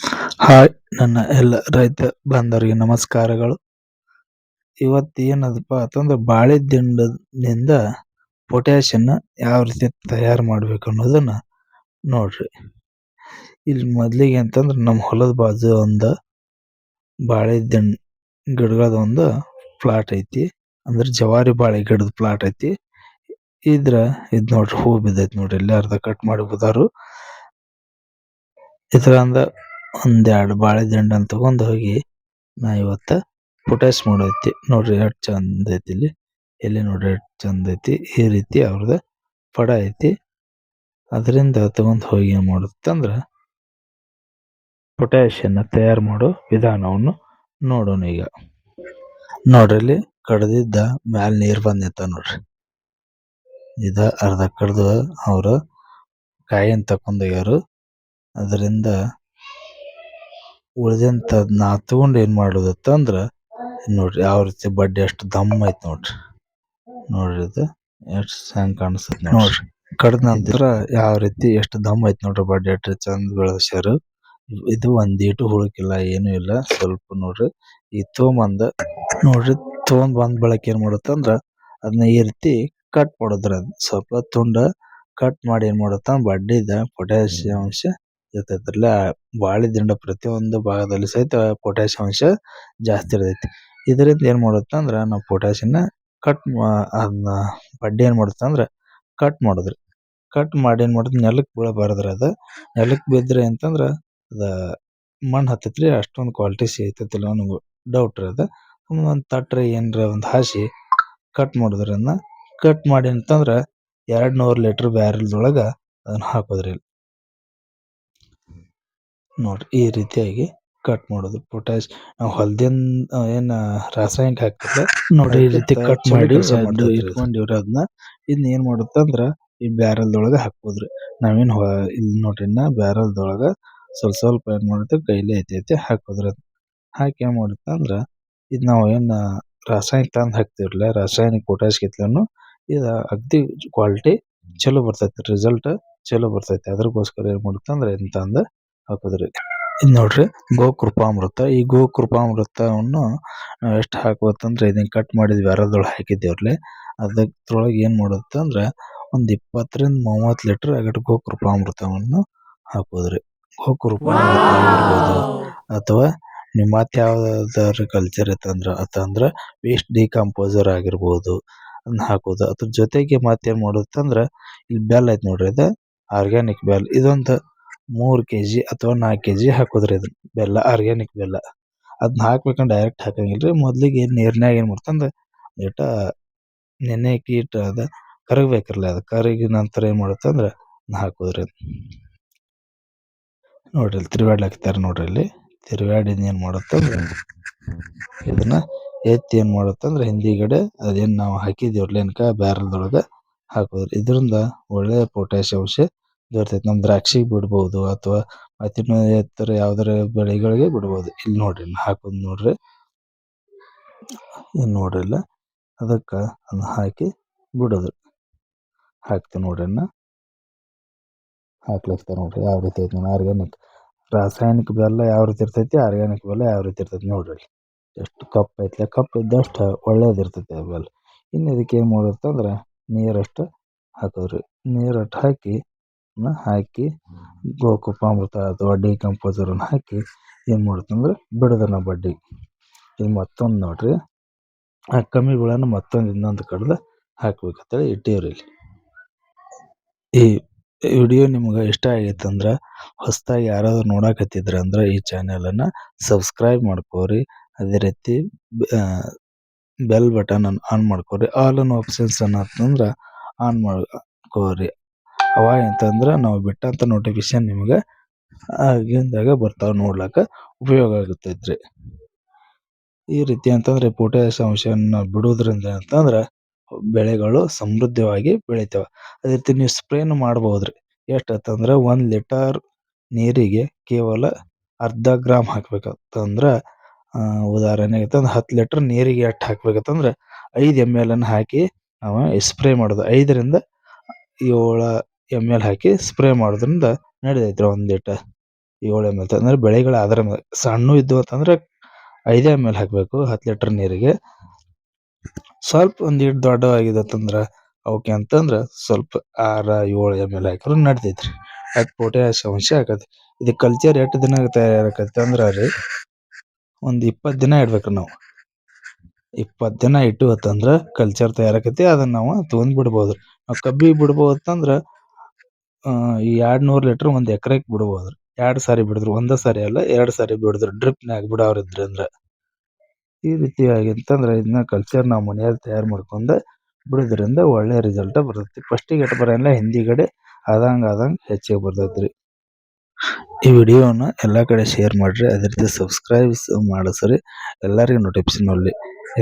Hi, ನನ್ನ ಎಲ್ಲ ರೈತ ಬಾಂಧವರಿಗೆ ನಮಸ್ಕಾರಗಳು. ಇವತ್ತು ಏನದಪ್ಪ ಅಂತಂದ್ರೆ ಬಾಳೆ ದಿಂಡದಿಂದ ಪೊಟ್ಯಾಷನ್ನ ಯಾವ ರೀತಿ ತಯಾರು ಮಾಡ್ಬೇಕು ಅನ್ನೋದನ್ನ ನೋಡ್ರಿ. ಇಲ್ಲಿ ಮೊದಲಿಗೆ ಅಂತಂದ್ರೆ ನಮ್ಮ ಹೊಲದ ಬಾಜು ಒಂದು ಬಾಳೆ ದಿಂಡ್ ಗಿಡಗಳದ ಒಂದು ಪ್ಲಾಟ್ ಐತಿ. ಅಂದ್ರೆ ಜವಾರಿ ಬಾಳೆ ಗಿಡದ ಪ್ಲಾಟ್ ಐತಿ. ಇದ್ರ ಇದ್ ನೋಡ್ರಿ ಹೂ ಬಿದ್ದೈತಿ ನೋಡ್ರಿ. ಇಲ್ಲೇ ಅರ್ಧ ಕಟ್ ಮಾಡಿ ಬಿದ್ದಾರು ಇದ್ರಂದ ಒಂದ್ ಎರಡು ಬಾಳೆ ದಿಂಡನ್ನ ತಗೊಂಡ್ ಹೋಗಿ ನಾ ಇವತ್ತ ಪೊಟ್ಯಾಶ್ ಮಾಡೈತಿ ನೋಡ್ರಿ ಎಷ್ಟ್ ಚಂದ ಐತಿ ಇಲ್ಲಿ. ಎಲ್ಲಿ ನೋಡ್ರಿ ಎಷ್ಟ್ ಚಂದ ಐತಿ. ಈ ರೀತಿ ಅವ್ರದ ಪಡ ಐತಿ. ಅದರಿಂದ ತಗೊಂಡ್ ಹೋಗಿ ಏನ್ ಮಾಡುತ್ತಂದ್ರೆ ಪೊಟ್ಯಾಷನ್ನು ತಯಾರು ಮಾಡೋ ವಿಧಾನವನ್ನು ನೋಡೋಣ ಈಗ. ನೋಡ್ರಿ ಇಲ್ಲಿ ಕಡ್ದಿದ್ದ ಮ್ಯಾಲ್ ನೀರ್ ಬಂದಿತ್ತ ನೋಡ್ರಿ. ಇದ ಅರ್ಧ ಕಡ್ದು ಅವ್ರು ಕಾಯಿನ್ ತಕೊಂಡೋಗ್ಯಾರು ಅದರಿಂದ ಉಳ್ದಂತದ್ ನಾ ತೊಗೊಂಡು ಏನ್ ಮಾಡೋದತ್ತ ಅಂದ್ರ ನೋಡ್ರಿ ಯಾವ ರೀತಿ ಬಡ್ಡಿ ಎಷ್ಟು ದಮ್ ಐತ್ ನೋಡ್ರಿ. ನೋಡ್ರಿ ಇದು ಎಷ್ಟ್ ಹೆಂಗ್ ಕಾಣಿಸ್ತೈತ್ ನೋಡ್ರಿ. ಕಡ್ದ ನಂತರ ಯಾವ ರೀತಿ ಎಷ್ಟು ದಮ್ ಐತ್ ನೋಡ್ರಿ ಬಡ್ಡಿ ಎಷ್ಟ್ ಚಂದ ಬೆಳೆಸ್ಯಾರ ಇದು ಒಂದ್ ಹುಳುಕಿಲ್ಲ ಹುಳಕಿಲ್ಲ ಏನು ಇಲ್ಲ. ಸ್ವಲ್ಪ ನೋಡ್ರಿ ಈ ತೊಗೊಂಬಂದ ನೋಡ್ರಿ ತೊಗೊಂಡ್ ಬಂದ್ ಬಳಕೆ ಏನ್ ಮಾಡುತ್ತಂದ್ರ ಅದನ್ನ ಈ ರೀತಿ ಕಟ್ ಮಾಡೋದ್ರಿ ಅದ್. ಸ್ವಲ್ಪ ತುಂಡ ಕಟ್ ಮಾಡಿ ಏನ್ ಮಾಡುತ್ತ ಬಡ್ಡಿದ ಪೊಟ್ಯಾಷಿಯಂ ಅಂಶ ಇರ್ತೈತ್ರಲ್ಲ? ಬಾಳೆ ದಿಂಡ ಪ್ರತಿಯೊಂದು ಭಾಗದಲ್ಲಿ ಸಹಿತ ಪೊಟ್ಯಾಷಿಯಂ ಅಂಶ ಜಾಸ್ತಿ ಇರ್ತೈತಿ. ಇದರಿಂದ ಏನ್ ಮಾಡುತ್ತೆ ಅಂದ್ರೆ ನಾವು ಪೊಟ್ಯಾಷಿಯನ್ನ ಕಟ್ ಅದನ್ನ ಬಡ್ಡಿ ಏನ್ ಮಾಡುತ್ತೆ ಅಂದ್ರೆ ಕಟ್ ಮಾಡುದ್ರಿ. ಕಟ್ ಮಾಡಿ ಏನ್ ಮಾಡುದ್? ನೆಲಕ್ ಬೀಳಬಾರದ್ರಿ ಅದು. ನೆಲಕ್ಕೆ ಬಿದ್ರಿ ಅಂತಂದ್ರ ಅದ ಮಣ್ಣ ಹತ್ತತ್ರಿ, ಅಷ್ಟೊಂದು ಕ್ವಾಲಿಟಿ ಸಿಗ್ತೈತಿಲ್ಲ ಅನ್ನೋ ಡೌಟ್ ರೀ ಅದು. ಒಂದು ತಟ್ರಿ, ಏನ್ರ ಒಂದು ಹಾಸಿ ಕಟ್ ಮಾಡುದ್ರಿ ಅದನ್ನ ಕಟ್ ಮಾಡಿ ಅಂತಂದ್ರೆ ಎರಡ್ ನೂರ್ ಲೀಟರ್ ಬ್ಯಾರೆಲ್ ಅದನ್ನು ಅದನ್ನ ಹಾಕೋದ್ರಿ. ನೋಡ್ರಿ ಈ ರೀತಿಯಾಗಿ ಕಟ್ ಮಾಡೋದು. ಪೊಟ್ಯಾಶ್ ನಾವು ಹೊಲ್ದಿಂದ ಏನ್ ರಾಸಾಯನಿಕ ಹಾಕ್ತಿಲ್ಲ ನೋಡ್ರಿ ಈ ರೀತಿ ಕಟ್ ಮಾಡಿ ಇಟ್ಕೊಂಡಿವ್ರಿ ಅದನ್ನ ಇದನ್ನ ಏನ್ ಮಾಡುತ್ತಂದ್ರ ಈ ಬ್ಯಾರೆಲ್ ದೊಳಗ ಹಾಕ್ಬೋದ್ರಿ. ನಾವೇನ್ ಇಲ್ಲಿ ನೋಡ್ರಿ ಇನ್ನ ಬ್ಯಾರೆಲ್ ದೊಳಗ ಸ್ವಲ್ಪ ಸ್ವಲ್ಪ ಏನ್ ಮಾಡುತ್ತೆ ಕೈಲಿ ಐತಿ ಐತಿ ಹಾಕೋದ್ರಿ ಹಾಕಿ ಏನ್ ಮಾಡುತ್ತ ಅಂದ್ರ ಇದ್ ನಾವ್ ಏನ್ ರಾಸಾಯನಿಕ ತಂದ್ ಹಾಕ್ತಿವ್ರಲ್ಲ ರಾಸಾಯನಿಕ ಪೊಟ್ಯಾಶ್ ಕಿತ್ಲೆನು ಇದ ಅಗ್ದಿ ಕ್ವಾಲಿಟಿ ಚಲೋ ಬರ್ತೈತಿ ರಿಸಲ್ಟ್ ಚಲೋ ಬರ್ತೈತಿ. ಅದ್ರಗೋಸ್ಕರ ಏನ್ ಮಾಡುತ್ತ ಅಂದ್ರ ಇಂತಂದ ಹಾಕೋದ್ರಿ. ಇದು ನೋಡ್ರಿ ಗೋಕೃಪಾಮೃತ. ಈ ಗೋಕೃಪಾಮೃತವನ್ನು ಎಷ್ಟು ಎಷ್ಟ್ ಅಂದ್ರೆ ಇದನ್ನ ಕಟ್ ಮಾಡಿದ್ ಬ್ಯಾರೆಲ್ದೊಳಗ ಹಾಕಿದ್ದೇವ್ರಿ ಅದ್ರೊಳಗ ಏನ್ ಮಾಡುತ್ತ ಅಂದ್ರ ಒಂದ್ ಇಪ್ಪತ್ತರಿಂದ ಮೂವತ್ತು ಲೀಟರ್ ಅಗಟ್ ಗೋಕೃಪಾಮೃತವನ್ನು ಹಾಕೋದ್ರಿ. ಗೋಕೃಪಾಮೃತ ಆಗಿರ್ಬೋದು ಅಥವಾ ನಿಮ್ಮ ಮತ್ತ್ ಯಾವ್ದಾದ್ರು ಕಲ್ಚರ್ ಇತ್ತಂದ್ರೆ ಅಂತಂದ್ರೆ ವೇಸ್ಟ್ ಡಿಕಂಪೋಸರ್ ಆಗಿರ್ಬೋದು ಅದನ್ನ ಹಾಕೋದು. ಅದ್ರ ಜೊತೆಗೆ ಮತ್ತೇನ್ ಮಾಡುತ್ತಂದ್ರ ಇಲ್ಲಿ ಬೆಲ್ಲ ಐತ್ ನೋಡ್ರಿ ಇದು ಆರ್ಗ್ಯಾನಿಕ್ ಬೆಲ್ಲ ಇದೊಂದ್ ಮೂರ್ ಕೆಜಿ ಅಥವಾ ನಾಲ್ಕ್ ಕೆಜಿ ಹಾಕೋದ್ರಿ ಇದನ್ನ. ಬೆಲ್ಲ ಆರ್ಗ್ಯಾನಿಕ್ ಬೆಲ್ಲ. ಅದನ್ನ ಹಾಕ್ಬೇಕಂದ್ರೆ ಡೈರೆಕ್ಟ್ ಹಾಕಂಗಿಲ್ರಿ. ಮೊದ್ಲಿಗೆ ನೀರ್ನ್ಯಾಗ ಏನು ಮಾಡ್ತಂದು ಏಟ ನೆನ್ಯಾಕ ಇಟ್ಟ ಅದು ಕರಗಬೇಕ್ರಲ್ಲ ಅದು ಕರಗಿದ ನಂತರ ಏನ್ ಅದನ್ನ ಹಾಕೋದ್ರಿ ನೋಡ್ರಿ ಇಲ್ಲಿ ಹಾಕ್ತಾರೆ ನೋಡ್ರಿ ಇಲ್ಲಿ. ತಿರುಗಾಡಿದ್ ಏನ್ ಮಾಡುತ್ತಂದ್ರೆ ಇದನ್ನ ಎತ್ತಿ ಏನು ಮಾಡುತ್ತಂದ್ರೆ ಹಿಂದಿಗಡೆ ಅದೇನು ನಾವು ಹಾಕಿದೇವ್ರಲ್ಲ ಎನ್ಕ ಬ್ಯಾರಲ್ದೊಳಗೆ ಹಾಕೋದ್ರಿ. ಇದರಿಂದ ಒಳ್ಳೆ ಪೊಟ್ಯಾಶ್ ಅಂಶ ದೊರೆತೈತಿ. ನಮ್ಮ ದ್ರಾಕ್ಷಿ ಬಿಡ್ಬೋದು ಅಥವಾ ಮತ್ತಿನ್ನು ಎತ್ತರ ಯಾವ್ದಾರ ಬೆಳೆಗಳಿಗೆ ಬಿಡ್ಬೋದು. ಇಲ್ಲಿ ನೋಡ್ರಿ ಹಾಕೋದು ನೋಡ್ರಿ. ಇನ್ನು ನೋಡಿಲ್ಲ ಅದಕ್ಕೆ ಅದನ್ನ ಹಾಕಿ ಬಿಡೋದು. ಹಾಕ್ತೀವಿ ನೋಡ್ರಿ ನಾ ಹಾಕ್ಲತ್ತರ ನೋಡ್ರಿ ಯಾವ ರೀತಿ ಐತಿ ಆರ್ಗ್ಯಾನಿಕ್ ರಾಸಾಯನಿಕ ಬೆಲ್ಲ ಯಾವ ರೀತಿ ಇರ್ತೈತಿ, ಆರ್ಗ್ಯಾನಿಕ್ ಬೆಲ್ಲ ಯಾವ ರೀತಿ ಇರ್ತೈತಿ ನೋಡ್ರಿ ಎಷ್ಟು ಕಪ್ ಐತ್ಲೆ ಕಪ್ ಇದ್ದಷ್ಟು ಒಳ್ಳೇದು ಇರ್ತೈತಿ ಬೆಲ್ಲ. ಇನ್ನು ಇದಕ್ಕೆ ಏನು ಮಾಡಿರ್ತಂದ್ರೆ ನೀರಷ್ಟು ಹಾಕೋದ್ರಿ. ನೀರಷ್ಟು ಹಾಕಿ ಹಾಕಿ ಗೋಕುಪಾಮೃತ ಅಥವಾ ಡಿಕಂಪೋಸರ್ ಅನ್ನ ಹಾಕಿ ಏನ್ ಮಾಡ್ತಂದ್ರೆ ಬಿಡೋದನ್ನ ಬಡ್ಡಿ. ಈಗ ಮತ್ತೊಂದು ನೋಡ್ರಿ. ಆ ಕಮ್ಮಿ ಮತ್ತೊಂದು ಇನ್ನೊಂದು ಕಡ್ದು ಹಾಕ್ಬೇಕು ಹಾಕ್ಬೇಕಂತೇಳಿ ಇಟ್ಟೀವ್ರಿ ಇಲ್ಲಿ. ಈ ವಿಡಿಯೋ ನಿಮ್ಗೆ ಇಷ್ಟ ಆಗೈತಂದ್ರೆ ಹೊಸದಾಗಿ ಯಾರಾದ್ರು ನೋಡಕತ್ತಿದ್ರೆ ಅಂದ್ರೆ ಈ ಚಾನೆಲ್ ಅನ್ನ ಸಬ್ಸ್ಕ್ರೈಬ್ ಮಾಡ್ಕೋರಿ. ಅದೇ ರೀತಿ ಬೆಲ್ ಬಟನ್ ಅನ್ನು ಆನ್ ಮಾಡ್ಕೋರಿ. ಆಲ್ ಅನ್ ಆಪ್ಷನ್ಸ್ ಅನ್ನ ಆನ್ ಮಾಡ್ಕೋರಿ. ಅವಾಗ ಅಂತಂದ್ರೆ ನಾವು ಬಿಟ್ಟಂಥ ನೋಟಿಫಿಕೇಶನ್ ನಿಮಗೆ ಆಗಿಂದಾಗ ಬರ್ತಾವ ನೋಡ್ಲಿಕ್ಕೆ ಉಪಯೋಗ ಆಗುತ್ತೈತ್ರಿ. ಈ ರೀತಿ ಅಂತಂದ್ರೆ ಪೊಟ್ಯಾಶ್ ಅಂಶವನ್ನು ಬಿಡೋದ್ರಿಂದ ಅಂತಂದ್ರೆ ಬೆಳೆಗಳು ಸಮೃದ್ಧವಾಗಿ ಬೆಳಿತಾವ. ಅದೇ ರೀತಿ ನೀವು ಸ್ಪ್ರೇನು ಮಾಡ್ಬೋದ್ರಿ. ಎಷ್ಟು ಅಂತಂದ್ರೆ ಒಂದ್ ಲೀಟರ್ ನೀರಿಗೆ ಕೇವಲ ಅರ್ಧ ಗ್ರಾಮ್ ಹಾಕ್ಬೇಕಂತಂದ್ರೆ ಉದಾಹರಣೆಗೆ ಆಗಿತ್ತಂದ್ರೆ ಹತ್ತು ಲೀಟರ್ ನೀರಿಗೆ ಎಷ್ಟು ಹಾಕ್ಬೇಕಂತಂದ್ರೆ ಐದು ಎಂ ಎಲ್ ಅನ್ನು ಹಾಕಿ ನಾವು ಸ್ಪ್ರೇ ಮಾಡೋದು. ಐದರಿಂದ ಏಳ ಎಂ ಎಲ್ ಹಾಕಿ ಸ್ಪ್ರೇ ಮಾಡೋದ್ರಿಂದ ನಡಿತೈತ್ರಿ ಒಂದ್ ಲೀಟರ್ ಏಳು ಎಂ ಎಲ್ ಅಂದ್ರೆ ಬೆಳೆಗಳು ಅದರ ಸಣ್ಣ ಇದ್ದು ಅಂತಂದ್ರೆ ಐದೇ ಎಂ ಎಲ್ ಹಾಕಬೇಕು, ಹತ್ತು ಲೀಟರ್ ನೀರಿಗೆ. ಸ್ವಲ್ಪ ಒಂದಿಟ್ಟು ದೊಡ್ಡ ಅಂತಂದ್ರೆ ಅವಕ್ಕೆ ಅಂತಂದ್ರೆ ಸ್ವಲ್ಪ ಆರ, ಏಳು ಎಂ ಎಲ್ ಹಾಕಿದ್ರು ರೀ ಅದು ಪೊಟ್ಯಾಶ್ ಅಂಶ ಆಗತ್ತೆ ಇದು ಕಲ್ಚರ್ ಎಷ್ಟು ದಿನ ತಯಾರಾಗತ್ತೆ ಅಂದ್ರೆ ರೀ, ಒಂದು ಇಪ್ಪತ್ತು ದಿನ ಇಡ್ಬೇಕು ನಾವು. ಇಪ್ಪತ್ತು ದಿನ ಇಟ್ಟು ಅಂತಂದ್ರೆ ಕಲ್ಚರ್ ತಯಾರಾಕತಿ ಅದನ್ನ ನಾವು ತೊಗೊಂಡು ಬಿಡ್ಬೋದು ನಾವು ಕಬ್ಬಿಗೆ ಬಿಡ್ಬೋದಂದ್ರೆ ಈ ಎರಡು ನೂರು ಲೀಟ್ರ್ ಒಂದು ಎಕರೆಗೆ ಬಿಡ್ಬೋದು. ಎರಡು ಸಾರಿ ಬಿಡಿದ್ರು, ಒಂದೇ ಸಾರಿ ಅಲ್ಲ, ಎರಡು ಸಾರಿ ಬಿಡಿದ್ರು ಡ್ರಿಪ್ನಾಗ ಬಿಡೋರು ಅಂದ್ರ. ಈ ರೀತಿಯಾಗಿ ಅಂತಂದ್ರೆ ಇದನ್ನ ಕಲ್ಚರ್ ನಾವು ಮನೆಯಲ್ಲಿ ತಯಾರು ಮಾಡ್ಕೊಂಡು ಬಿಡೋದ್ರಿಂದ ಒಳ್ಳೆ ರಿಸಲ್ಟ್ ಬರುತ್ತೆ. ಫಸ್ಟಿಗೆ ಎಟ್ ಬರೋಲ್ಲ, ಹಿಂದಿಗಡೆ ಆದಂಗೆ ಆದಂಗೆ ಹೆಚ್ಚಿಗೆ ಬರ್ತೈತ್ರಿ. ಈ ವಿಡಿಯೋನ ಎಲ್ಲ ಕಡೆ ಶೇರ್ ಮಾಡ್ರಿ, ಅದೇ ರೀತಿ ಸಬ್ಸ್ಕ್ರೈಬ್ಸ್ ಮಾಡಿಸ್ರಿ. ಎಲ್ಲರಿಗೂ ನೋಟಿಫಿಕೇಶನ್ ಅಲ್ಲಿ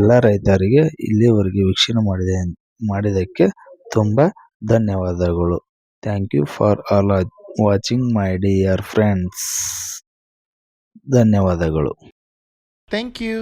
ಎಲ್ಲ ರೈತರಿಗೆ ಇಲ್ಲಿವರೆಗೆ ವೀಕ್ಷಣೆ ಮಾಡಿದೆ, ಮಾಡಿದ್ದಕ್ಕೆ ತುಂಬ ಧನ್ಯವಾದಗಳು. Thank you for all watching my dear friends ಧನ್ಯವಾದಗಳು ಥ್ಯಾಂಕ್ you.